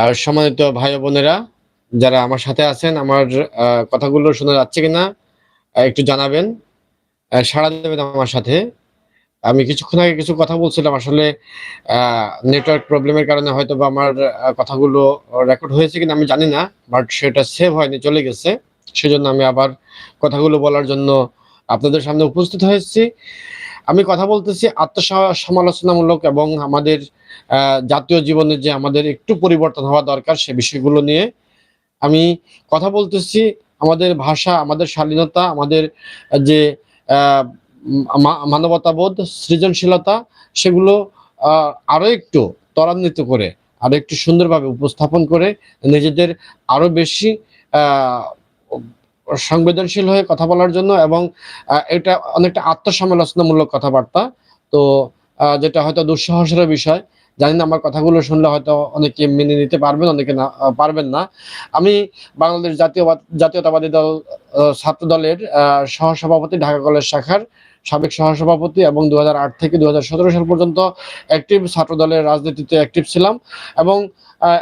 আর সম্মানিত ভাই বোনেরা, যারা আমার সাথে আছেন, আমার কথাগুলো শোনা যাচ্ছে কিনা একটু জানাবেন সাড়া দেবেন আমার সাথে। আমি কিছুক্ষণ আগে কিছু কথা বলছিলাম, আসলে নেটওয়ার্ক প্রবলেমের কারণে হয়তো বা আমার কথাগুলো রেকর্ড হয়েছে কিনা আমি জানি না বাট সেটা সেভ হয়নি, চলে গেছে। সেজন্য আমি আবার কথাগুলো বলার জন্য আপনাদের সামনে উপস্থিত হয়েছি। আমি কথা বলতেছি আত্মসমালোচনামূলক এবং আমাদের জাতীয় জীবনে যে আমাদের একটু পরিবর্তন হওয়া দরকার সে বিষয়গুলো নিয়ে আমি কথা বলতেছি। আমাদের ভাষা আমাদের শালীনতা আমাদের যে মানবতাবোধ সৃজনশীলতা সেগুলো আহ, আরও একটু ত্বরান্বিত করে আরও একটু সুন্দরভাবে উপস্থাপন করে নিজেদের আরও বেশি সংবেদনশীল হয়ে কথা বলার জন্য এবং এটা অনেকটা আত্মসমালোচনামূলক কথাবার্তা। তো যেটা হয়তো দুঃসাহসের বিষয় জানি না, আমার কথাগুলো শুনলে হয়তো অনেকে মেনে নিতে পারবেন, অনেকে না পারবেন না। আমি বাংলাদেশ জাতীয় জাতীয়তাবাদী দল ছাত্র দলের সহসভাপতি, ঢাকা কলেজ শাখার সাবেক সহসভাপতি এবং দু হাজার আট থেকে দু হাজার সতেরো সাল পর্যন্ত একটিভ ছাত্র দলের রাজনীতিতে অ্যাক্টিভ ছিলাম এবং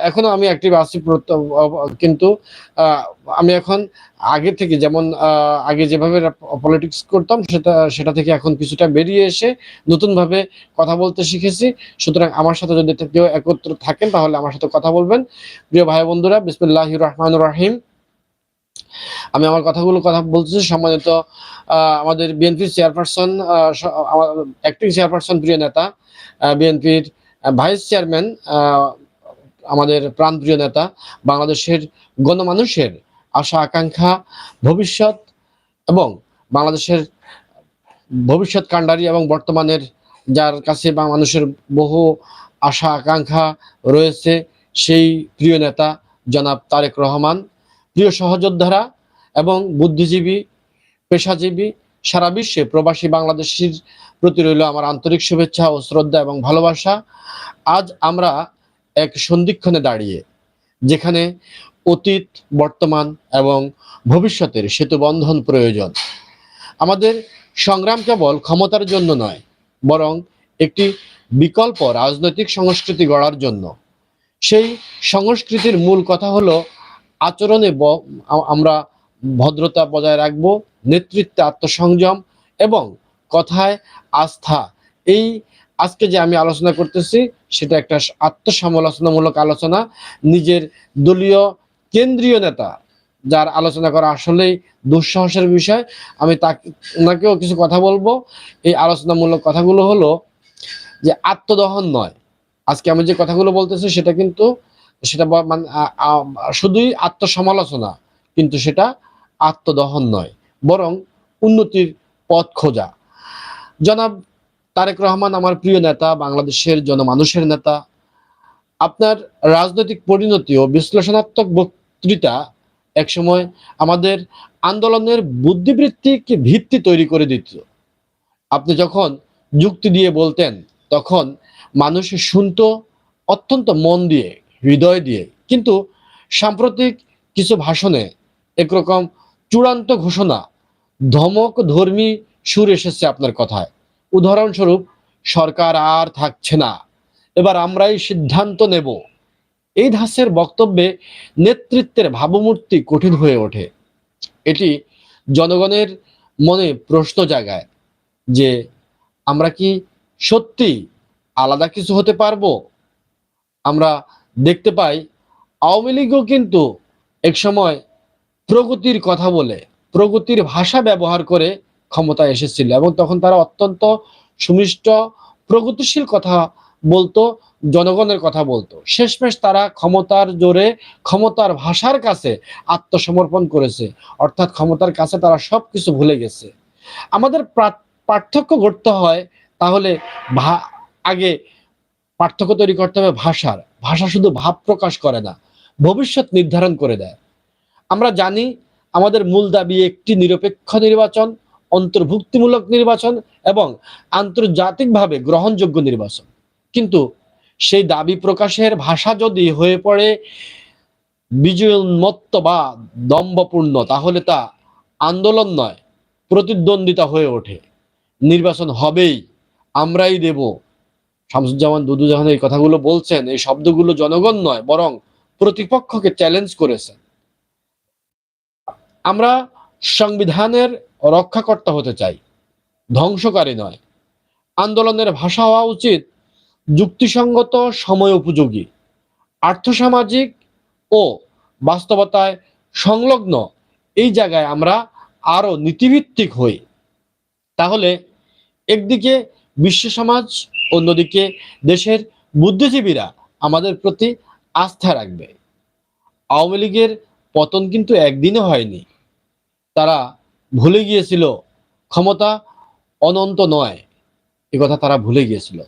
এখনও আমি অ্যাক্টিভ আছি কিন্তু আমি এখন আগে থেকে যেমন আগে যেভাবে পলিটিক্স করতাম, সেটা সেটা থেকে এখন কিছুটা বেরিয়ে এসে নতুনভাবে কথা বলতে শিখেছি। সুতরাং আমার সাথে যদি কেউ একত্র থাকেন, তাহলে আমার সাথে কথা বলবেন। প্রিয় ভাই বন্ধুরা বিসমুল্লাহ রহমান রাহিম। আমি আমার কথাগুলো কথা বলতেছি। সম্মানিত আমাদের বিএনপির চেয়ারপারসন অ্যাক্টিং চেয়ারপারসন, প্রিয় নেতা বিএনপির ভাইস চেয়ারম্যান আমাদের প্রাণপ্রিয় নেতা, বাংলাদেশের গণমানুষের আশা, আকাঙ্ক্ষা, ভবিষ্যৎ এবং বাংলাদেশের ভবিষ্যৎ কাণ্ডারি এবং বর্তমানের যার কাছে বা মানুষের বহু আশা, আকাঙ্ক্ষা রয়েছে সেই প্রিয় নেতা জনাব তারেক রহমান। প্রিয় সহযোদ্ধারা এবং বুদ্ধিজীবী, পেশাজীবী, সারা বিশ্বে প্রবাসী বাংলাদেশির প্রতি রইল আমার আন্তরিক শুভেচ্ছা ও শ্রদ্ধা এবং ভালোবাসা। আজ আমরা এক সন্ধিক্ষণে দাঁড়িয়ে, যেখানে অতীত, বর্তমান এবং ভবিষ্যতের সেতু বন্ধন প্রয়োজন। আমাদের সংগ্রাম কেবল ক্ষমতার জন্য নয়, বরং একটি বিকল্প রাজনৈতিক সংস্কৃতি গড়ার জন্য। সেই সংস্কৃতির মূল কথা হলো আচরণে আমরা ভদ্রতা বজায় রাখব, নেতৃত্বে আত্মসংযম এবং কথায় আস্থা। এই আজকে যে আমি আলোচনা করতেছি, সেটা একটা আত্মসমালোচনামূলক আলোচনা। নিজের দলীয়, কেন্দ্রীয় নেতা যার আলোচনা করা আসলেই দুঃসাহসের বিষয়। আমি তাকে, ওনাকেও কিছু কথা বলব। এই আলোচনামূলক কথাগুলো হলো যে, আত্মদহন নয়। আজকে আমি যে কথাগুলো বলতেছি, সেটা কিন্তু, সেটা মানে শুধুই আত্মসমালোচনা, কিন্তু সেটা আত্মদহন নয়, বরং উন্নতির পথ খোঁজা। জনাব তারেক রহমান আমার প্রিয় নেতা, বাংলাদেশের জনমানুষের নেতা। আপনার রাজনৈতিক পরিণতি ও বিশ্লেষণাত্মক বক্তৃতা একসময় আমাদের আন্দোলনের বুদ্ধিবৃত্তিক ভিত্তি তৈরি করে দিত। আপনি যখন যুক্তি দিয়ে বলতেন, তখন মানুষ শুনতো অত্যন্ত মন দিয়ে, হৃদয় দিয়ে। কিন্তু সাম্প্রতিক কিছু ভাষণে একরকম চূড়ান্ত ঘোষণা, ধমক ধর্মী সুর এসেছে আপনার কথায়। উদাহরণস্বরূপ, সরকার আর থাকছে না। এবার আমরাই সিদ্ধান্ত নেব। এই ধাসের বক্তব্যে নেতৃত্বের ভাবমূর্তি কঠিন হয়ে ওঠে। এটি জনগণের মনে প্রশ্ন জাগায় যে, আমরা কি সত্যি আলাদা কিছু হতে পারব? আমরা দেখতে পাই, আওয়ামী লীগও কিন্তু একসময় প্রগতির কথা বলে, প্রগতির ভাষা ব্যবহার করে ক্ষমতায় এসেছিল এবং তখন তারা অত্যন্ত সুমিষ্ট, প্রগতিশীল কথা বলতো, জনগণের কথা বলতো। শেষমেশ তারা ক্ষমতার জোরে, ক্ষমতার ভাষার কাছে আত্মসমর্পণ করেছে। অর্থাৎ ক্ষমতার কাছে তারা সব কিছু ভুলে গেছে। আমাদের পার্থক্য করতে হয় তাহলে আগে পার্থক্য তৈরি করতে হবে ভাষার। ভাষা শুধু ভাব প্রকাশ করে না, ভবিষ্যৎ নির্ধারণ করে দেয়। আমরা জানি আমাদের মূল দাবি একটি নিরপেক্ষ নির্বাচন অন্তর্ভুক্তিমূলক নির্বাচন এবং আন্তর্জাতিকভাবে গ্রহণযোগ্য নির্বাচন। কিন্তু সেই দাবি প্রকাশের ভাষা যদি হয়ে পড়ে বিজয়োন্মত্ত বা দম্ভপূর্ণ, তাহলে তা আন্দোলন নয়, প্রতিদ্বন্দ্বিতা হয়ে ওঠে। নির্বাচন হবেই, আমরাই দেব। শামসুজ্জামান দুদু যখন এই কথাগুলো বলছেন, এই শব্দগুলো জনগণ নয়, বরং প্রতিপক্ষকে চ্যালেঞ্জ করেছেন। আমরা সংবিধানের রক্ষাকর্তা হতে চাই। ধ্বংসকারী নয়। আন্দোলনের ভাষা হওয়া উচিত যুক্তিসঙ্গত সময় উপযোগী আর্থসামাজিক ও বাস্তবতায় সংলগ্ন। এই জায়গায় আমরা আরও নীতিভিত্তিক হই। তাহলে একদিকে বিশ্ব সমাজ, অন্যদিকে দেশের বুদ্ধিজীবীরা আমাদের প্রতি আস্থা রাখবে। আওয়ামী লীগের পতন কিন্তু একদিনে হয়নি। তারা ভুলে গিয়েছিল। ক্ষমতা অনন্ত নয়। এ কথা তারা ভুলে গিয়েছিল।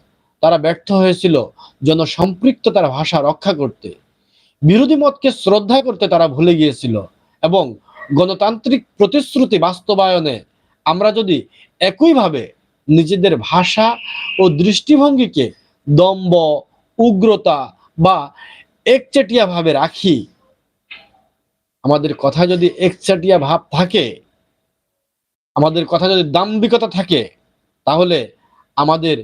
তারা ব্যর্থ হয়েছিল জনসম্পৃক্ততার ভাষা রক্ষা করতে। বিরোধী মতকে শ্রদ্ধা করতে তারা ভুলে গিয়েছিল এবং গণতান্ত্রিক প্রতিশ্রুতি বাস্তবায়নে আমরা যদি একইভাবে নিজেদের ভাষা ও দৃষ্টিভঙ্গিকে দম্ব উগ্রতা বা একচেটিয়া ভাবে রাখি, আমাদের কথা যদি একচেটিয়া ভাব থাকে আমাদের কথা যদি দাম্ভিকতা থাকে, তাহলে আমাদের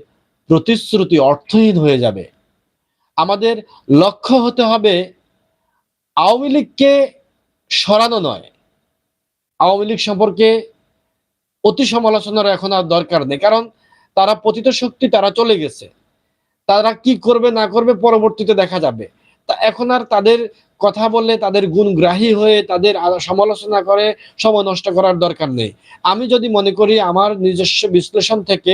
প্রতিশ্রুতি অর্থহীন হয়ে যাবে। আমাদের লক্ষ্য হতে হবে আওয়ামী লীগকে সরানো নয়। আওয়ামী লীগ সম্পর্কে অতি সমালোচনার এখন আর দরকার নেই, কারণ তারা পতিত শক্তি, তারা চলে গেছে। তারা কি করবে, না করবে, পরবর্তীতে দেখা যাবে। তা এখন আর তাদের কথা বললে তাদের গুণগ্রাহী হয়ে তাদের সমালোচনা করে, সময় নষ্ট করার দরকার নেই। আমি যদি মনে করি আমার নিজস্ব বিশ্লেষণ থেকে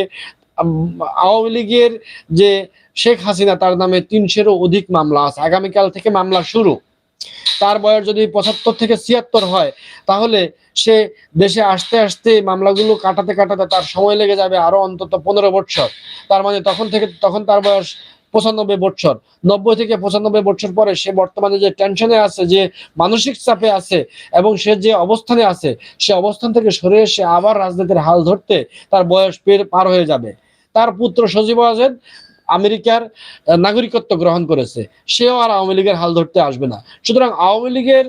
আওয়ামী লীগের যে শেখ হাসিনা, তার নামে তিনশেরও অধিক মামলা আছে। আগামীকাল থেকে মামলা শুরু। তার বয়স যদি পঁচাত্তর থেকে ছিয়াত্তর হয়, তাহলে সে দেশে আসতে আসতে মামলাগুলো কাটাতে কাটাতে তার সময় লেগে যাবে আরও অন্তত পনেরো বছর। তার মানে তখন থেকে, তখন তার বয়স পঁচানব্বই বছর, নব্বই থেকে পঁচানব্বই বছর পরে সে বর্তমানে যে টেনশনে আছে, যে মানসিক চাপে আছে এবং সে যে অবস্থানে আছে, সে অবস্থান থেকে সরে এসে আবার রাজনীতির হাল ধরতে তার বয়স পের হয়ে যাবে। তার পুত্র সজীব আজেদ আমেরিকার নাগরিকত্ব গ্রহণ করেছে। সেও আর আওয়ামী লীগের হাল ধরতে আসবে না। সুতরাং আওয়ামী লীগের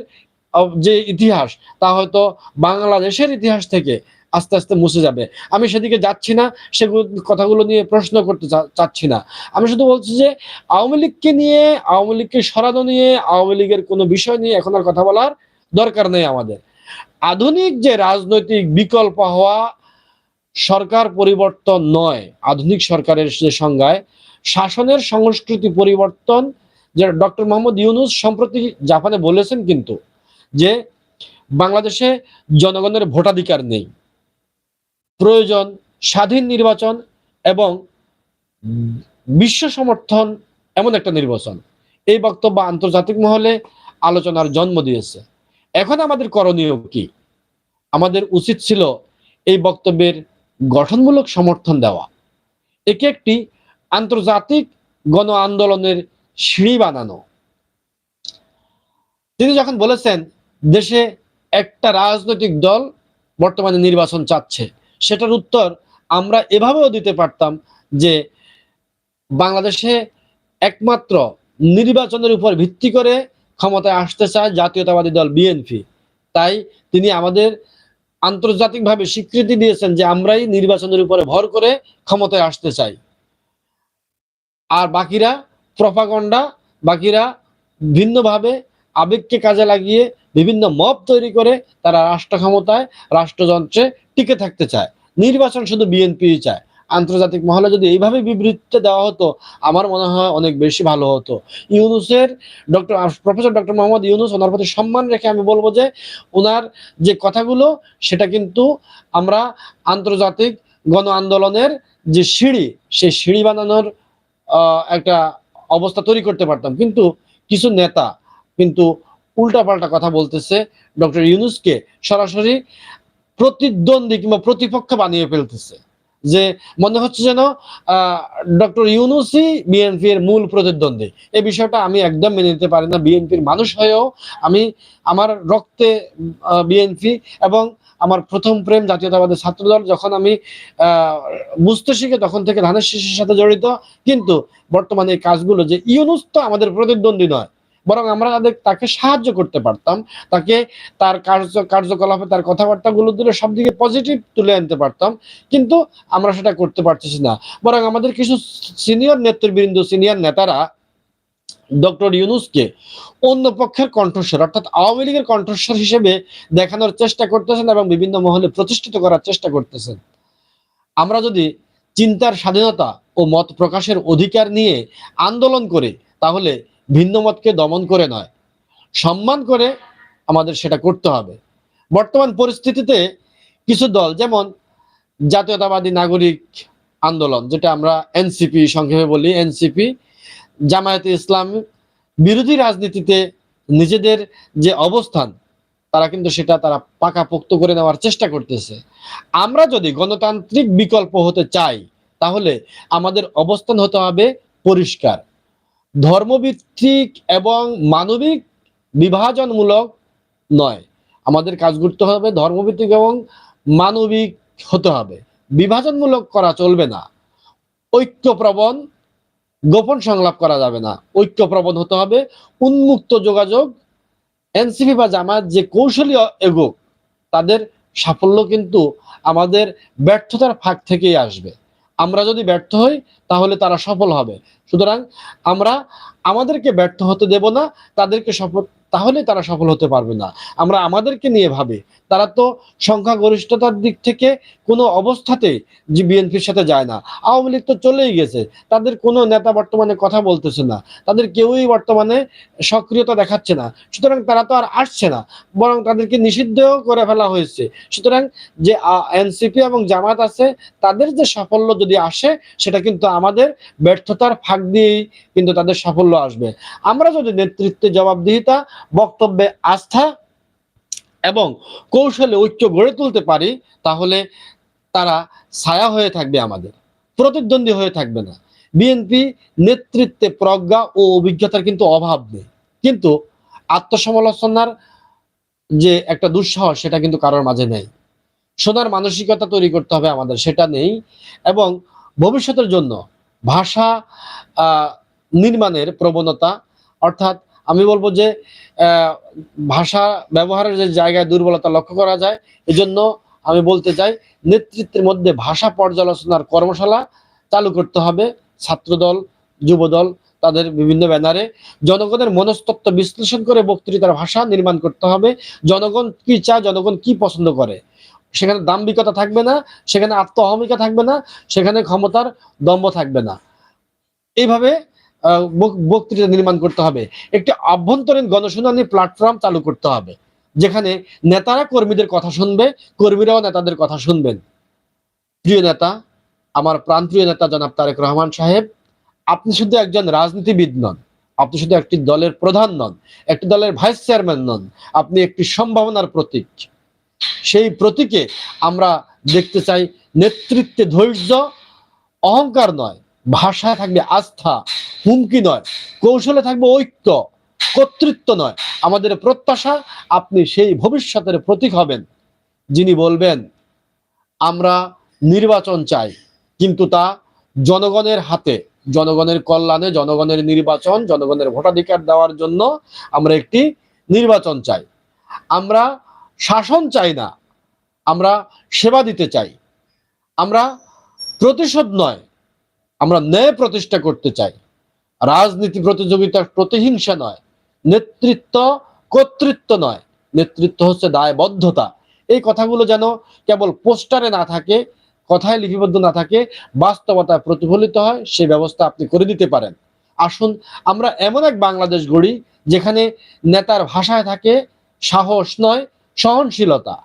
যে ইতিহাস, তা হয়তো বাংলাদেশের ইতিহাস থেকে আস্তে আস্তে মুছে যাবে। আমি সেদিকে যাচ্ছি না, সেগুলো কথাগুলো নিয়ে প্রশ্ন করতে চাচ্ছি না। আমি শুধু বলছি যে, আওয়ামী লীগকে নিয়ে, আওয়ামী লীগকে সরানো নিয়ে, আওয়ামী লীগের কোনো বিষয় নিয়ে এখন আর কথা বলার দরকার নেই আমাদের। আধুনিক যে রাজনৈতিক বিকল্প হওয়া সরকার পরিবর্তন নয়, আধুনিক সরকারের যে সংজ্ঞায়, শাসনের সংস্কৃতি পরিবর্তন, যে ডক্টর মোহাম্মদ ইউনুস সম্প্রতি জাপানে বলেছেন কিন্তু, যে বাংলাদেশে জনগণের ভোটাধিকার নেই। প্রয়োজন স্বাধীন নির্বাচন এবং বিশ্ব সমর্থন এমন একটা নির্বাচন। এই বক্তব্য আন্তর্জাতিক মহলে আলোচনার জন্ম দিয়েছে। এখন আমাদের করণীয় কি? আমাদের উচিত ছিল এই বক্তব্যের গঠনমূলক সমর্থন দেওয়া। একে একটি আন্তর্জাতিক গণ আন্দোলনের সিঁড়ি বানানো। তিনি যখন বলেছেন, দেশে একটা রাজনৈতিক দল বর্তমানে নির্বাচন চাচ্ছে সেটার উত্তর আমরা এভাবেও দিতে পারতাম যে বাংলাদেশে একমাত্র নির্বাচনের উপর ভিত্তি করে ক্ষমতায় আসতে চায় জাতীয়তাবাদী দল বিএনপি। তাই তিনি আমাদের আন্তর্জাতিকভাবে স্বীকৃতি দিয়েছেন যে আমরাই নির্বাচনের উপরে ভর করে ক্ষমতায় আসতে চাই। আর বাকিরা প্রপাগন্ডা, বাকিরা ভিন্নভাবে আবেগকে কাজে লাগিয়ে বিভিন্ন মব তৈরি করে তারা রাষ্ট্র ক্ষমতায় রাষ্ট্রযন্ত্রে টিকে থাকতে চায়। নির্বাচন শুধু বিএনপি চায়। আন্তর্জাতিক মহলে যদি এইভাবে বিবৃতিটা দেওয়া হতো, আমার মনে হয় অনেক বেশি ভালো হতো। ইউনুসের doctor professor doctor Mohammad Yunus ওনার প্রতি সম্মান রেখে আমি বলব যে, ওনার যে কথাগুলো, সেটা কিন্তু আমরা আন্তর্জাতিক গণ আন্দোলনের যে সিঁড়ি, সেই সিঁড়ি বানানোর একটা অবস্থা তৈরি করতে পারতাম। কিন্তু কিছু নেতা কিন্তু উল্টাপাল্টা কথা বলতেছে ডক্টর ইউনুসকে। সরাসরি প্রতিদ্বন্দ্বী কিংবা প্রতিপক্ষ বানিয়ে ফেলতেছে। যে মনে হচ্ছে যেন ডক্টর ইউনুসি বিএনপি এর মূল প্রতিদ্বন্দ্বী। এই বিষয়টা আমি একদম মেনে নিতে পারি না। বিএনপির মানুষ হয়েও আমি আমার রক্তে বিএনপি এবং আমার প্রথম প্রেম জাতীয়তাবাদী ছাত্রদল যখন আমি বুঝতে শিখে তখন থেকে ধানের শিশির সাথে জড়িত। কিন্তু বর্তমানে এই কাজগুলো যে ইউনুস তো আমাদের প্রতিদ্বন্দ্বী নয়। বরং আমরা তাদের, তাকে সাহায্য করতে পারতাম, তাকে তার কার্য, কার্যকলাপে তার কথাবার্তাগুলো দিলে সব দিকে পজিটিভ তুলে আনতে পারতাম, কিন্তু আমরা সেটা করতে পারতেছি না। বরং আমাদের কিছু সিনিয়র নেতৃবৃন্দ সিনিয়র নেতারা ডক্টর ইউনুসকে অন্য পক্ষের কণ্ঠস্বর, অর্থাৎ আওয়ামী লীগের কণ্ঠস্বর হিসেবে দেখানোর চেষ্টা করতেছেন এবং বিভিন্ন মহলে প্রতিষ্ঠিত করার চেষ্টা করতেছেন। আমরা যদি চিন্তার স্বাধীনতা ও মত প্রকাশের অধিকার নিয়ে আন্দোলন করে, তাহলে ভিন্ন মতকে দমন করে নয়। সম্মান করে আমাদের সেটা করতে হবে। বর্তমান পরিস্থিতিতে কিছু দল, যেমন জাতীয়তাবাদী নাগরিক আন্দোলন, যেটা আমরা এনসিপি সংক্ষেপে বলি এনসিপি, জামায়াতে ইসলাম বিরোধী রাজনীতিতে নিজেদের যে অবস্থান, তারা কিন্তু সেটা তারা পাকাপোক্ত করে নেওয়ার চেষ্টা করতেছে। আমরা যদি গণতান্ত্রিক বিকল্প হতে চাই, তাহলে আমাদের অবস্থান হতে হবে পরিষ্কার। ধর্মভিত্তিক এবং মানবিক বিভাজনমূলক নয়। আমাদের কাজ করতে হবে ধর্মভিত্তিক এবং মানবিক হতে হবে। বিভাজনমূলক করা চলবে না। ঐক্যপ্রবণ, গোপন সংলাপ করা যাবে না। ঐক্যপ্রবণ হতে হবে, উন্মুক্ত যোগাযোগ, এনসিপি বা জামাত যে কৌশলী এগোক, তাদের সাফল্য কিন্তু আমাদের ব্যর্থতার ফাঁক থেকেই আসবে। আমরা যদি ব্যর্থ হই, তাহলে তারা সফল হবে। সুতরাং আমরা আমাদেরকে ব্যর্থ হতে দেব না, তাদেরকে সফল, তাহলে তারা সফল হতে পারবে না। আমরা আমাদেরকে নিয়ে ভাবে তারা তো সংখ্যাগরিষ্ঠতার দিক থেকে কোনো অবস্থাতে যে বিএনপির সাথে যায় না। আওয়ামী লীগ তো চলেই গেছে। তাদের কোনো নেতা বর্তমানে কথা বলতেছে না। তাদের কেউই বর্তমানে সক্রিয়তা দেখাচ্ছে না। সুতরাং তারা তো আর আসছে না। বরং তাদেরকে নিষিদ্ধও করে ফেলা হয়েছে। সুতরাং যে এনসিপি এবং জামাত আছে, তাদের যে সাফল্য যদি আসে, সেটা কিন্তু আমাদের ব্যর্থতার ফাঁক দিয়েই কিন্তু তাদের সাফল্য আসবে। আমরা যদি নেতৃত্বে জবাবদিহিতা, বক্তব্যে আস্থা এবং কৌশলে ঐক্য গড়ে তুলতে পারি, তাহলে তারা ছায়া হয়ে থাকবে আমাদের, প্রতিদ্বন্দ্বী হয়ে থাকবে না। বিএনপি নেতৃত্বে প্রজ্ঞা ও অভিজ্ঞতার কিন্তু অভাব নেই। কিন্তু আত্মসমালোচনার যে একটা দুঃসাহস, সেটা কিন্তু কারোর মাঝে নেই। সোনার মানসিকতা তৈরি করতে হবে আমাদের, সেটা নেই। এবং ভবিষ্যতের জন্য ভাষা নির্মাণের প্রবণতা, অর্থাৎ আমি বলব যে ভাষা ব্যবহারের যে জায়গায় দুর্বলতা লক্ষ্য করা যায়, এজন্য আমি বলতে চাই, নেতৃত্বের মধ্যে ভাষা পর্যালোচনার কর্মশালা চালু করতে হবে। ছাত্রদল, যুবদল, তাদের বিভিন্ন ব্যানারে। জনগণের মনস্তত্ত্ব বিশ্লেষণ করে বক্তৃতার ভাষা নির্মাণ করতে হবে। জনগণ কি চায়, জনগণ কি পছন্দ করে? সেখানে দাম্ভিকতা থাকবে না, সেখানে আত্ম অহমিকা থাকবে না, সেখানে ক্ষমতার দম্ভ থাকবে না। এইভাবে বক্তৃতা নির্মাণ করতে হবে। একটি আভ্যন্তরীণ গণশুনানি প্ল্যাটফর্ম চালু করতে হবে, যেখানে নেতারা কর্মীদের কথা শুনবে, কর্মীরাও নেতাদের কথা শুনবেন। প্রিয় নেতা, আমার প্রাণপ্রিয় নেতা জনাব তারেক রহমান সাহেব, আপনি শুধু একজন রাজনীতিবিদ নন, আপনি শুধু একটি দলের প্রধান নন, একটি দলের ভাইস চেয়ারম্যান নন, আপনি একটি সম্ভাবনার প্রতীক। সেই প্রতীকে আমরা দেখতে চাই নেতৃত্বে ধৈর্য, অহংকার নয় ভাষায় থাকবে আস্থা, হুমকি নয়, কৌশলে থাকবে ঐক্য, কর্তৃত্ব নয়। আমাদের প্রত্যাশা, আপনি সেই ভবিষ্যতের প্রতীক হবেন। যিনি বলবেন, আমরা নির্বাচন চাই। কিন্তু তা জনগণের হাতে, জনগণের কল্যাণে, জনগণের নির্বাচন, জনগণের ভোটাধিকার দেওয়ার জন্য আমরা একটি নির্বাচন চাই। আমরা শাসন চাই না, আমরা সেবা দিতে চাই। আমরা প্রতিশোধ নয় আমরা ন্যায় প্রতিষ্ঠা করতে চাই। রাজনীতি প্রতিযোগিতার প্রতিহিংসা নয়, নেতৃত্ব কর্তৃত্ব নয়। নেতৃত্ব হচ্ছে দায়বদ্ধতা। এই কথাগুলো যেন কেবল পোস্টারে না থাকে, কথায় লিপিবদ্ধ না থাকে, বাস্তবতায় প্রতিফলিত হয় সেই ব্যবস্থা আপনি করে দিতে পারেন। আসুন, আমরা এমন এক বাংলাদেশ গড়ি, যেখানে নেতার ভাষায় থাকে সাহস নয়, সহনশীলতা।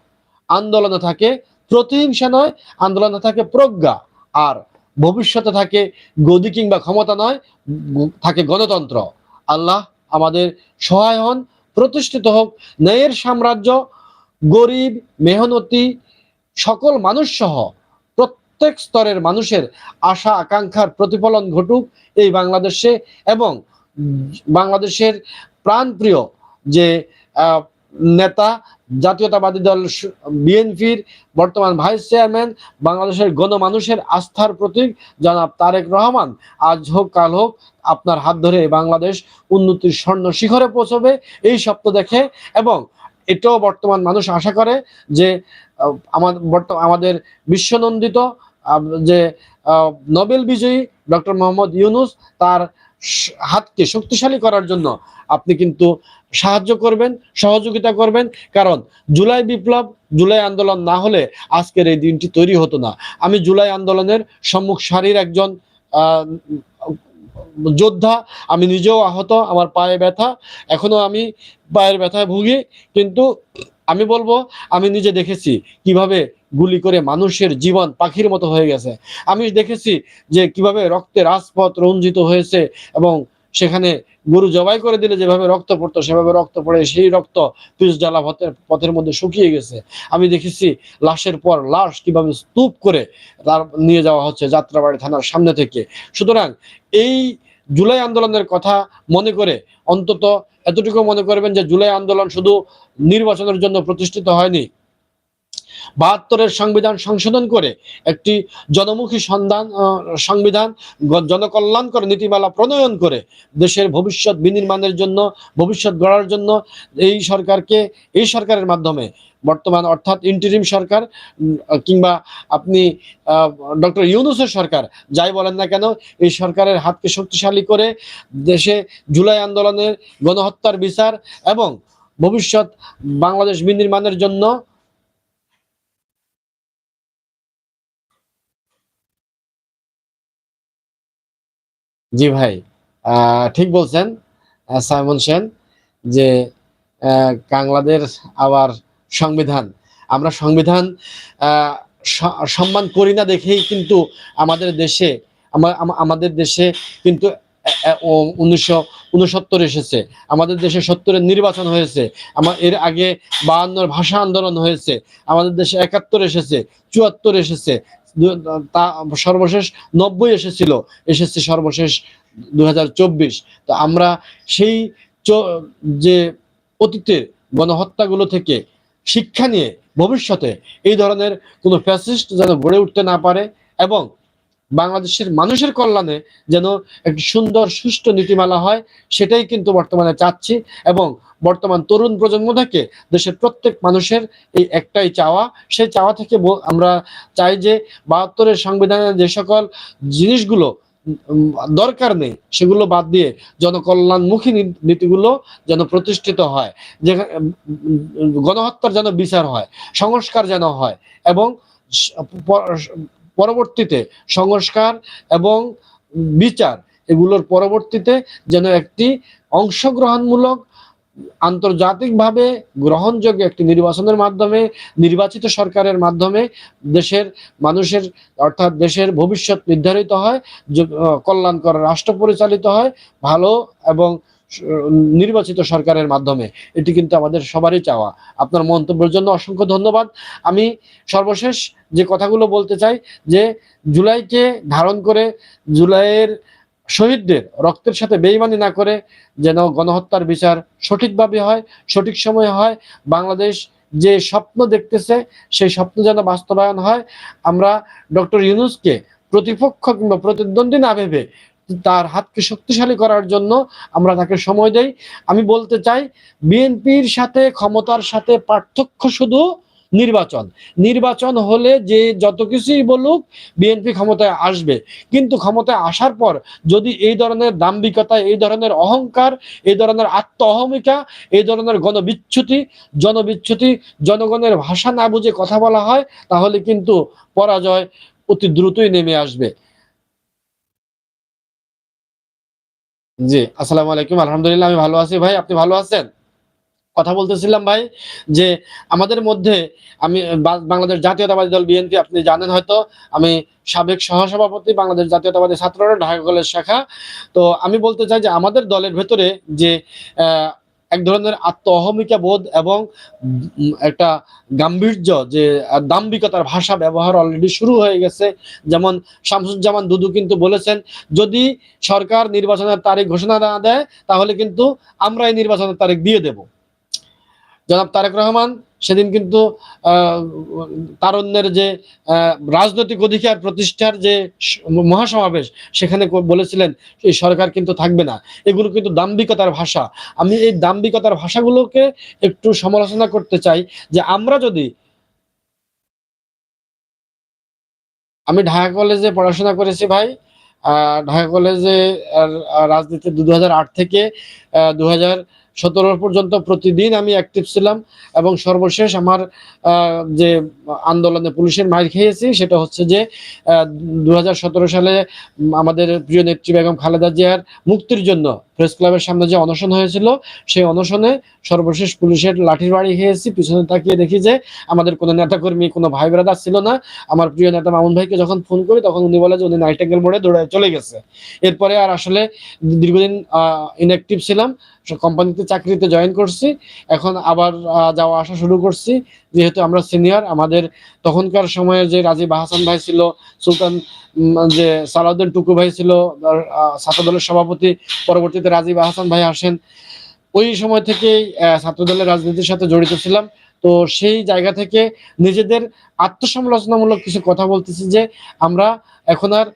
আন্দোলনে থাকে প্রতিহিংসা নয়, আন্দোলনে থাকে প্রজ্ঞা। আর ভবিষ্যতে থাকে গদি কিংবা ক্ষমতা নয়, থাকে গণতন্ত্র। আল্লাহ আমাদের সহায় হন, প্রতিষ্ঠিত হোক, ন্যায়ের সাম্রাজ্য, গরিব, মেহনতি, সকল মানুষ সহ প্রত্যেক স্তরের মানুষের আশা, আকাঙ্ক্ষার প্রতিফলন ঘটুক এই বাংলাদেশে এবং বাংলাদেশের প্রাণপ্রিয় যে নেতা জাতীয়তাবাদী দল বিএনপির বর্তমান ভাইস চেয়ারম্যান, বাংলাদেশের গণমানুষের আস্থার প্রতীক জনাব তারেক রহমান। আজ হোক, কাল হোক, আপনার হাত ধরে বাংলাদেশ উন্নতির স্বর্ণ শিখরে পৌঁছবে, এই স্বপ্ন দেখে এবং এটাও বর্তমান মানুষ আশা করে যে আমাদের আমাদের বিশ্বনন্দিত যে নোবেল বিজয়ী ডক্টর মোহাম্মদ ইউনুস, তার হাতকে শক্তিশালী করার জন্য আপনি কিন্তু সাহায্য করবেন, সহযোগিতা করবেন। কারণ জুলাই বিপ্লব, জুলাই আন্দোলন না হলে আজকের এই দিনটি তৈরি হতো না। আমি জুলাই আন্দোলনের সম্মুখ সারির একজন যোদ্ধা, আমি নিজেও আহত, আমার পায়ে ব্যথা, এখনও আমি পায়ের ব্যথায় ভুগি, কিন্তু আমি বলব, আমি নিজে দেখেছি কীভাবে গুলি করে মানুষের জীবন পাখির মতো হয়ে গেছে। আমি দেখেছি যে কীভাবে রক্তের রাজপথ রঞ্জিত হয়েছে এবং সেখানে গরু জবাই করে দিলে যেভাবে রক্ত পড়তো, সেভাবে রক্ত পড়ে, সেই রক্ত পিস জ্বালা পথের পথের মধ্যে শুকিয়ে গেছে। আমি দেখেছি লাশের পর লাশ কীভাবে স্তূপ করে তার নিয়ে যাওয়া হচ্ছে যাত্রাবাড়ি থানার সামনে থেকে। সুতরাং এই জুলাই আন্দোলনের কথা মনে করে অন্তত এতটুকু মনে করবেন যে জুলাই আন্দোলন শুধু নির্বাচনের জন্য প্রতিষ্ঠিত হয়নি বাহাত্তরের সংবিধান সংশোধন করে একটি জনমুখী সন্ধান সংবিধান জনকল্যাণকর নীতিমালা প্রণয়ন করে দেশের ভবিষ্যৎ বিনির্মাণের জন্য, ভবিষ্যৎ গড়ার জন্য এই সরকারকে, এই সরকারের মাধ্যমে বর্তমান অর্থাৎ ইন্টারিম সরকার কিংবা আপনি ডক্টর ইউনুসের সরকার, যাই বলেন না কেন, এই সরকারের হাতকে শক্তিশালী করে দেশে জুলাই আন্দোলনের গণহত্যার বিচার এবং ভবিষ্যৎ বাংলাদেশ বিনির্মাণের জন্য জি ভাই। ঠিক বলছেন সাইমন সেন, যে কাংলাদের আবার সংবিধান। আমরা সংবিধান সম্মান করি না দেখেই কিন্তু আমাদের দেশে, আমা- আমা- আমাদের দেশে কিন্তু উনিশশো উনসত্তর এসেছে। আমাদের দেশে সত্তরের নির্বাচন হয়েছে। আমার এর আগে বায়ান্নর ভাষা আন্দোলন হয়েছে। আমাদের দেশে একাত্তর এসেছে, চুয়াত্তর এসেছে। তা সর্বশেষ নব্বই এসেছিল, এসেছে সর্বশেষ দু হাজার চব্বিশ। তো আমরা সেই যে অতীতের গণহত্যাগুলো থেকে শিক্ষা নিয়ে ভবিষ্যতে এই ধরনের কোনো ফ্যাসিস্ট যেন গড়ে উঠতে না পারে এবং বাংলাদেশের মানুষের কল্যাণে যেন একটি সুন্দর সুষ্ঠু নীতিমালা হয় সেটাই কিন্তু বর্তমানে চাচ্ছি এবং বর্তমান তরুণ প্রজন্ম থেকে দেশের প্রত্যেক মানুষের এই একটাই চাওয়া। সেই চাওয়া থেকে আমরা চাই যে বাহাত্তরের সংবিধানের যে সকল জিনিসগুলো দরকার নেই সেগুলো বাদ দিয়ে জনকল্যাণমুখী নীতিগুলো যেন প্রতিষ্ঠিত হয় উম, গণহত্যার যেন বিচার হয় সংস্কার যেন হয় এবং পরবর্তীতে সংস্কার এবং বিচার এগুলোর পরবর্তীতে যেন একটি অংশগ্রহণমূলক, আন্তর্জাতিকভাবে গ্রহণযোগ্য একটি নির্বাচনের মাধ্যমে, নির্বাচিত সরকারের মাধ্যমে দেশের মানুষের, অর্থাৎ দেশের ভবিষ্যৎ নির্ধারিত হয় কল্যাণকর রাষ্ট্র পরিচালিত হয়, ভালো এবং নির্বাচিত সরকারের মাধ্যমে। এটি কিন্তু আমাদের সবারই চাওয়া। আপনার মন্তব্যের জন্য অসংখ্য ধন্যবাদ। আমি সর্বশেষ যে কথাগুলো বলতে চাই, যে জুলাইকে ধারণ করে জুলাইয়ের শহীদদের রক্তের সাথে বেইমানি না করে যেন গণহত্যার বিচার সঠিকভাবে হয়, সঠিক সময়ে হয়, বাংলাদেশ যে স্বপ্ন দেখতেছে, সেই স্বপ্ন যেন বাস্তবায়ন হয়, আমরা ডক্টর ইউনুসকে প্রতিপক্ষ কিংবা প্রতিদ্বন্দ্বী না ভেবে তার হাতকে শক্তিশালী করার জন্য আমরা তাকে সময় দেই। আমি বলতে চাই, বিএনপির সাথে, ক্ষমতার সাথে পার্থক্য শুধু নির্বাচন। নির্বাচন হলে যে যত কিছুই বলুক, বিএনপি ক্ষমতায় আসবে। কিন্তু ক্ষমতায় আসার পর যদি এই ধরনের দাম্ভিকতা, এই ধরনের অহংকার, এই ধরনের আত্ম অহমিকা এই ধরনের গণবিচ্ছুতি, জনবিচ্ছুতি, জনগণের ভাষা না বুঝে কথা বলা হয়, তাহলে কিন্তু পরাজয় অতি দ্রুতই নেমে আসবে। জি, আসসালামু আলাইকুম। আলহামদুলিল্লাহ, আমি ভালো আছি ভাই। আপনি ভালো আছেন? কথা বলতেছিলাম ভাই যে আমাদের মধ্যে আমি বাংলাদেশ জাতীয়তাবাদী দল বিএনপি, আপনি জানেন হয়তো, আমি সাবেক সহসভাপতি বাংলাদেশ জাতীয়তাবাদী ছাত্ররা ঢাকা কলেজ শাখা। তো আমি বলতে চাই যে আমাদের দলের ভেতরে যে এক ধরনের আত্ম অহমিকা বোধ এবং একটা গাম্ভীর্য যে দাম্ভিকতার ভাষা ব্যবহার অলরেডি শুরু হয়ে গেছে। যেমন শামসুজ্জামান দুদু কিন্তু বলেছেন, যদি সরকার নির্বাচনের তারিখ ঘোষণা না দেয়, তাহলে কিন্তু আমরা এই নির্বাচনের তারিখ দিয়ে দেব। জনাব তারেক রহমান সেদিন কিন্তু তারুণ্যের যে রাজনৈতিক অধিকার প্রতিষ্ঠার যে মহাসমাবেশ, সেখানে বলেছিলেন এই সরকার কিন্তু থাকবে না। এগুলো কিন্তু দাম্ভিকতার ভাষা। আমি এই দাম্ভিকতার ভাষাগুলোকে একটু সমালোচনা করতে চাই যে আমরা যদি আমি ঢাকা কলেজে পড়াশোনা করেছি ভাই ঢাকা কলেজে রাজনীতি দু হাজার আট থেকে দু হাজার সতেরো পর্যন্ত প্রতিদিন আমি অ্যাক্টিভ ছিলাম এবং সর্বশেষ আমার যে আন্দোলনে পুলিশের মার খেয়েছি সেটা হচ্ছে যে দু হাজার সতেরো সালে আমাদের প্রিয় নেত্রী বেগম খালেদা জিয়ার মুক্তির জন্য প্রেস ক্লাবের সামনে যে অনশন হয়েছিল, সেই অনশনে সর্বশেষ পুলিশের লাঠির বাড়ি খেয়েছি। পিছনে তাকিয়ে দেখি যে আমাদের কোনো নেতাকর্মী, কোনো ভাই ব্রাদার ছিল না। আমার প্রিয় নেতা মামুন ভাইকে যখন ফোন করি তখন উনি বলে যে উনি নাইটেঙ্গেল মোড়ে দৌড়ায় চলে গেছে। এরপরে আর আসলে দীর্ঘদিন ইনঅ্যাক্টিভ ছিলাম। কোম্পানিতে চাকরিতে জয়েন করছি। এখন আবার যাওয়া আসা শুরু করছি। যেহেতু আমরা সিনিয়র আমাদের তখনকার সময়ে যে রাজীব হাসান ভাই ছিল সুলতান যে সালাউদ্দিন টুকু ভাই ছিল ছাত্রদলের সভাপতি পরবর্তীতে রাজীব হাসান ভাই আসেন। ওই সময় থেকেই আহ, ছাত্র রাজনীতির সাথে জড়িত ছিলাম। তো সেই জায়গা থেকে নিজেদের আত্মসমালোচনামূলক কিছু কথা বলতেছি যে আমরা এখন আর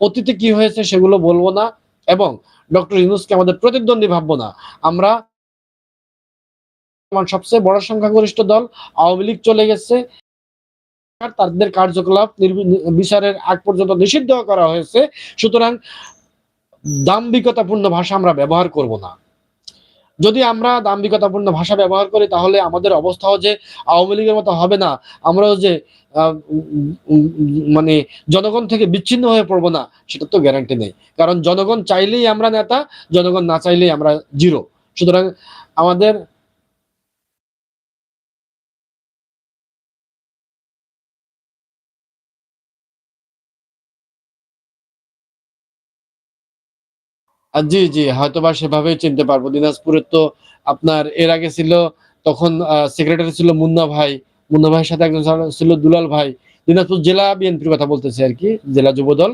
অতীতে কি হয়েছে সেগুলো বলব না। এবং ডক্টর ইউনুসকে আমাদের প্রতিদ্বন্দ্বী ভাববো না। আমরা সবচেয়ে বড় সংখ্যাগরিষ্ঠ দল, আওয়ামী লীগ চলে গেছে। তাদের কার্যকলাপ বিচারের আগ পর্যন্ত নিষিদ্ধ করা হয়েছে। সুতরাং দাম্ভিকতাপূর্ণ ভাষা আমরা ব্যবহার করব না। যদি আমরা দাম্ভিকতাপূর্ণ ভাষা ব্যবহার করি, তাহলে আমাদের অবস্থাও যে আওয়ামী লীগের মতো হবে না, আমরাও যে মানে জনগণ থেকে বিচ্ছিন্ন হয়ে পড়ব না, সেটা তো গ্যারান্টি নেই। কারণ জনগণ চাইলেই আমরা নেতা, জনগণ না চাইলেই আমরা জিরো সুতরাং আমাদের জি জি, হয়তোবা সেভাবেই চিনতে পারব। দিনাজপুরের তো আপনার এর আগে ছিল, তখন সেক্রেটারি ছিল মুন্না ভাই। মুন্না ভাইয়ের সাথে একজন ছিল- দুলাল ভাই। দিনাজপুর জেলা বিএনপির কথা বলতেছে আর কি, জেলা যুবদল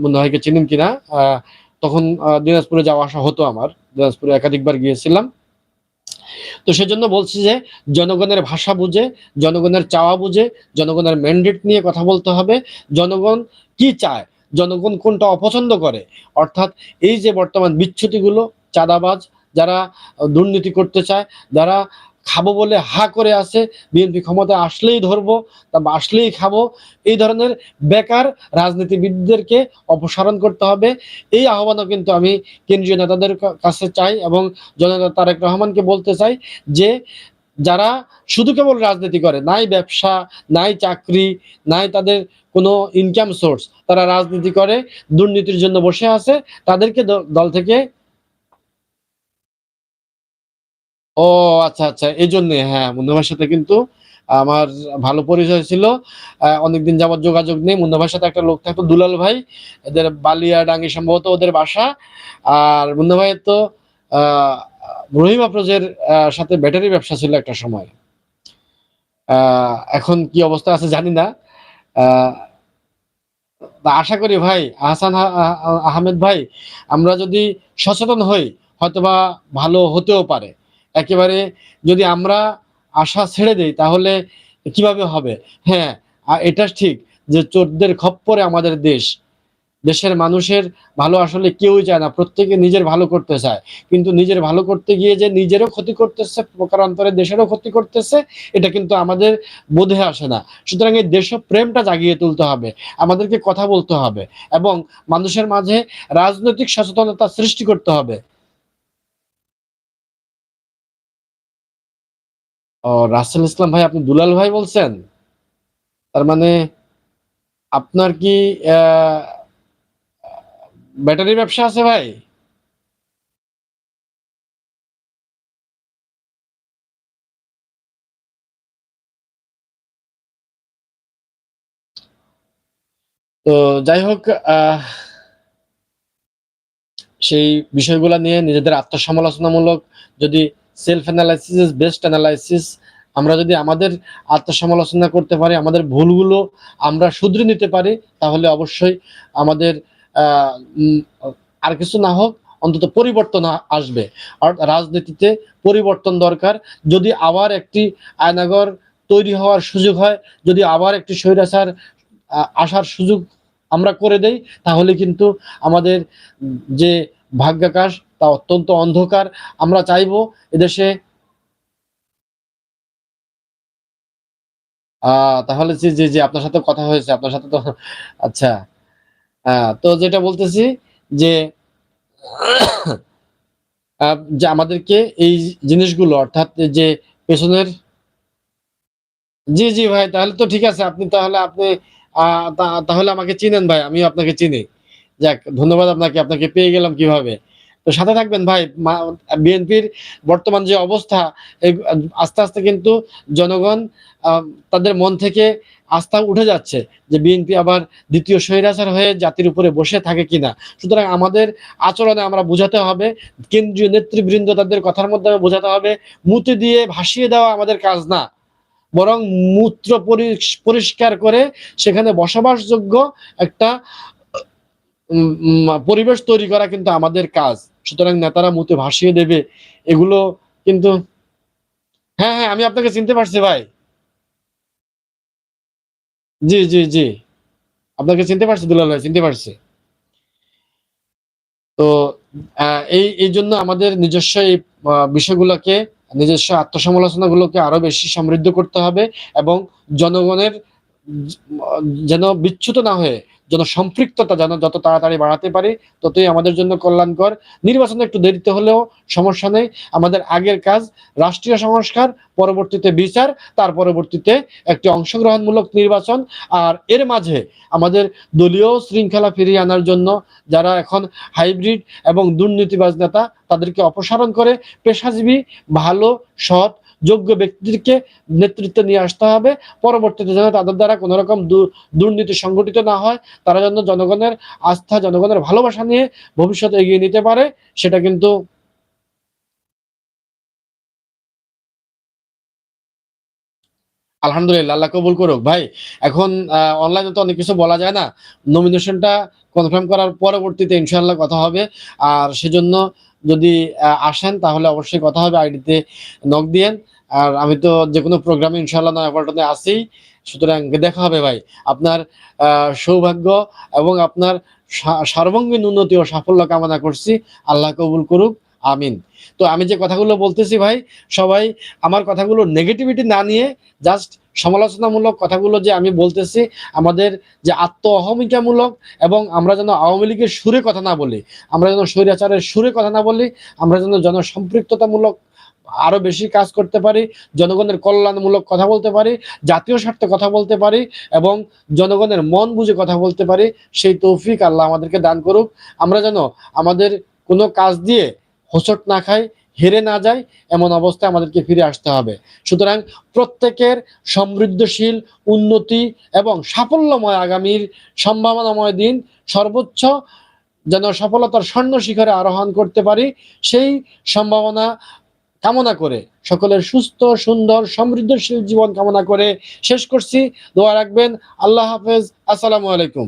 মুন্না ভাইকে চিনেন কিনা। তখন দিনাজপুরে যাওয়া আসা হতো আমার। দিনাজপুরে একাধিকবার গিয়েছিলাম। তো সেজন্য বলছি যে, জনগণের ভাষা বুঝে, জনগণের চাওয়া বুঝে, জনগণের ম্যান্ডেট নিয়ে কথা বলতে হবে। জনগণ কি চায়? জনগণ কোনটা অপছন্দ করে? অর্থাৎ এই যে বর্তমান বিচ্ছুতিগুলো, চাঁদাবাজ, যারা দুর্নীতি করতে চায়, যারা খাব বলে হা করে আছে বিএনপি ক্ষমতা আসলেই ধরবো, তা আসলেই খাব, এই ধরনের বেকার রাজনীতিবিদদেরকে অপসারণ করতে হবে। এই আহ্বানও কিন্তু আমি কেন্দ্রীয় নেতাদের কাছে চাই এবং জননেতা তারেক রহমানকে বলতে চাই যে যারা শুধু কেবল রাজনীতি করে, নাই ব্যবসা, নাই চাকরি, নাই তাদের কোনো ইনকাম সোর্স তারা রাজনীতি করে, দুর্নীতির জন্য বসে আছে, তাদেরকে দল থেকে ও আচ্ছা আচ্ছা এই জন্য হ্যাঁ মুন্না ভাইয়ের সাথে কিন্তু আমার ভালো পরিচয় ছিল। অনেকদিন যাবত যোগাযোগ নেই মুন্না ভাইয়ের সাথে একটা লোক থাকতো, দুলাল ভাই, এদের বালিয়া ডাঙ্গি সম্ভবত ওদের বাসা। আর মুন্না ভাইয়ের তো, আহ রহিম আফরোজের সাথে ব্যাটারি ব্যবসা ছিল একটা সময়। এখন কি অবস্থা আছে জানি না। আশা করি ভাই, আহসান আহ- আহ- আহমেদ ভাই, আমরা যদি সচেতন হই, হয়তোবা ভালো হতেও পারে। একেবারে যদি আমরা আশা ছেড়ে দেই, তাহলে কীভাবে হবে? হ্যাঁ এটা ঠিক যে চোরদের খপ্পরে আমাদের দেশ দেশের মানুষের ভালো আসলে কেউ চায় না প্রত্যেকে নিজের ভালো করতে চায়। কিন্তু নিজের ভালো করতে গিয়ে যে নিজেরও ক্ষতি করতেছে প্রকারান্তরে দেশেরও ক্ষতি করতেছে এটা কিন্তু আমাদের বোধে আসে না। সুতরাং এই দেশপ্রেমটা জাগিয়ে তুলতে হবে আমাদেরকে কথা বলতে হবে এবং মানুষের মাঝে রাজনৈতিক সচেতনতা সৃষ্টি করতে হবে। ও রাসেল ইসলাম ভাই আপনি দুলাল ভাই বলছেন? তার মানে আপনার কি আহ, ব্যাটারি ব্যবসা আছে ভাই? তো যাই হোক সেই বিষয়গুলো নিয়ে নিজেদের আত্মসমালোচনামূলক যদি সেলফ অ্যানালাইসিস বেস্ট অ্যানালাইসিস আমরা যদি আমাদের আত্মসমালোচনা করতে পারি, আমাদের ভুলগুলো আমরা শুধরে নিতে পারি, তাহলে অবশ্যই আমাদের আর কিছু না হোক, অন্তত পরিবর্তন আসবে। আর রাজনীতিতে পরিবর্তন দরকার। যদি আবার একটি আয়নাগর তৈরি হওয়ার সুযোগ হয়, যদি আবার একটি স্বৈরাচার আসার সুযোগ আমরা করে দেই, তাহলে কিন্তু আমাদের যে ভাগ্যাকাশ, তা অত্যন্ত অন্ধকার। আমরা চাইব এদেশে আহ তাহলে যে যে যে আপনার সাথে কথা হয়েছে, আপনার সাথে তো আচ্ছা। হ্যাঁ তো যেটা বলতেছি যে যে আমাদেরকে এই জিনিসগুলো, অর্থাৎ যে পেছনের, জি জি ভাই, তাহলে তো ঠিক আছে, আপনি তাহলে আপনি তাহলে আমাকে চিনেন ভাই আমি আপনাকে চিনি। যাক, ধন্যবাদ আপনাকে আপনাকে পেয়ে গেলাম কীভাবে। তো সাথে থাকবেন ভাই বিএনপির বর্তমান যে অবস্থা আস্তে আস্তে কিন্তু জনগণ তাদের মন থেকে আস্থা উঠে যাচ্ছে যে বিএনপি আবার দ্বিতীয় স্বৈরাচার হয়ে জাতির উপরে বসে থাকে কিনা। সুতরাং আমাদের আচরণে আমরা বোঝাতে হবে, কেন্দ্রীয় নেতৃবৃন্দ তাদের কথার মধ্যে বোঝাতে হবে, মুতে দিয়ে ভাসিয়ে দেওয়া আমাদের কাজ না। বরং মূত্র পরিষ- পরিষ্কার করে সেখানে বসবাসযোগ্য একটা পরিবেশ তৈরি করা কিন্তু আমাদের কাজ। সুতরাং নেতারা মুতে ভাসিয়ে দেবে, এগুলো কিন্তু হ্যাঁ হ্যাঁ আমি আপনাকে চিনতে পারছি ভাই। জি জি জি। আপনাকে চিনতে পারছি, দুলাল ভাই, চিনতে পারছি। তো এই এই জন্য আমাদের নিজস্ব এই বিষয়গুলোকে, নিজস্ব আত্মসমালোচনা গুলোকে আরও বেশি সমৃদ্ধ করতে হবে এবং জনগণের যেন বিচ্যুত না হয়ে, যেন সম্পৃক্ততা যেন যত তাড়াতাড়ি বাড়াতে পারি, ততই আমাদের জন্য কল্যাণকর। নির্বাচনে একটু দেরিতে হলেও সমস্যা নেই। আমাদের আগের কাজ, রাষ্ট্রীয় সংস্কার, পরবর্তীতে বিচার, তার পরবর্তীতে একটি অংশগ্রহণমূলক নির্বাচন। আর এর মাঝে আমাদের দলীয় শৃঙ্খলা ফিরিয়ে আনার জন্য যারা এখন হাইব্রিড এবং দুর্নীতিবাজ নেতা, তাদেরকে অপসারণ করে পেশাজীবী, ভালো, সৎ যোগ্য ব্যক্তিদেরকে নেতৃত্বে নিয়ে আসতে হবে। পরবর্তীতে যেন তাদের দ্বারা কোনো রকম দুর্নীতি সংগঠিত না হয়, তারা যেন জনগণের আস্থা, জনগণের ভালোবাসা নিয়ে ভবিষ্যতে এগিয়ে নিতে পারে, সেটা কিন্তু আলহামদুলিল্লাহ, আল্লাহ কবুল করুক। ভাই, এখন অনলাইনে তো অনেক কিছু বলা যায় না। নমিনেশনটা কনফার্ম করার পরবর্তীতে ইনশাল্লাহ কথা হবে। আর সেজন্য যদি আসেন, তাহলে অবশ্যই কথা হবে। আইডিতে নক দিয়েন। আর আমি তো যে কোনো প্রোগ্রামে ইনশাল্লাহ নয়াপল্টনে আছি। সুতরাং দেখা হবে ভাই। আপনার সৌভাগ্য এবং আপনার সার্বঙ্গীন উন্নতি ও সাফল্য কামনা করছি। আল্লাহ কবুল করুক। আমিন। তো আমি যে কথাগুলো বলতেছি ভাই, সবাই আমার কথাগুলো নেগেটিভিটি না নিয়ে জাস্ট সমালোচনামূলক কথাগুলো যে আমি বলতেছি, আমাদের যে আত্ম অহমিকামূলক এবং আমরা যেন আওয়ামী লীগের সুরে কথা না বলি, আমরা যেন স্বৈরাচারের সুরে কথা না বলি, আমরা যেন জনসম্পৃক্ততামূলক আরও বেশি কাজ করতে পারি, জনগণের কল্যাণমূলক কথা বলতে পারি, জাতীয় স্বার্থে কথা বলতে পারি এবং জনগণের মন বুঝে কথা বলতে পারি, সেই তৌফিক আল্লাহ আমাদেরকে দান করুক। আমরা যেন আমাদের কোনো কাজ দিয়ে হোঁচট না খাই, হেরে না যায় এমন অবস্থায় আমাদেরকে ফিরে আসতে হবে। সুতরাং প্রত্যেকের সমৃদ্ধশীল, উন্নতি এবং সাফল্যময় আগামীর সম্ভাবনাময় দিন সর্বোচ্চ যেন সফলতার স্বর্ণ শিখরে আরোহণ করতে পারি, সেই সম্ভাবনা কামনা করে। সকলের সুস্থ, সুন্দর, সমৃদ্ধশীল জীবন কামনা করে শেষ করছি। দোয়া রাখবেন। আল্লাহ হাফেজ। আসসালামু আলাইকুম।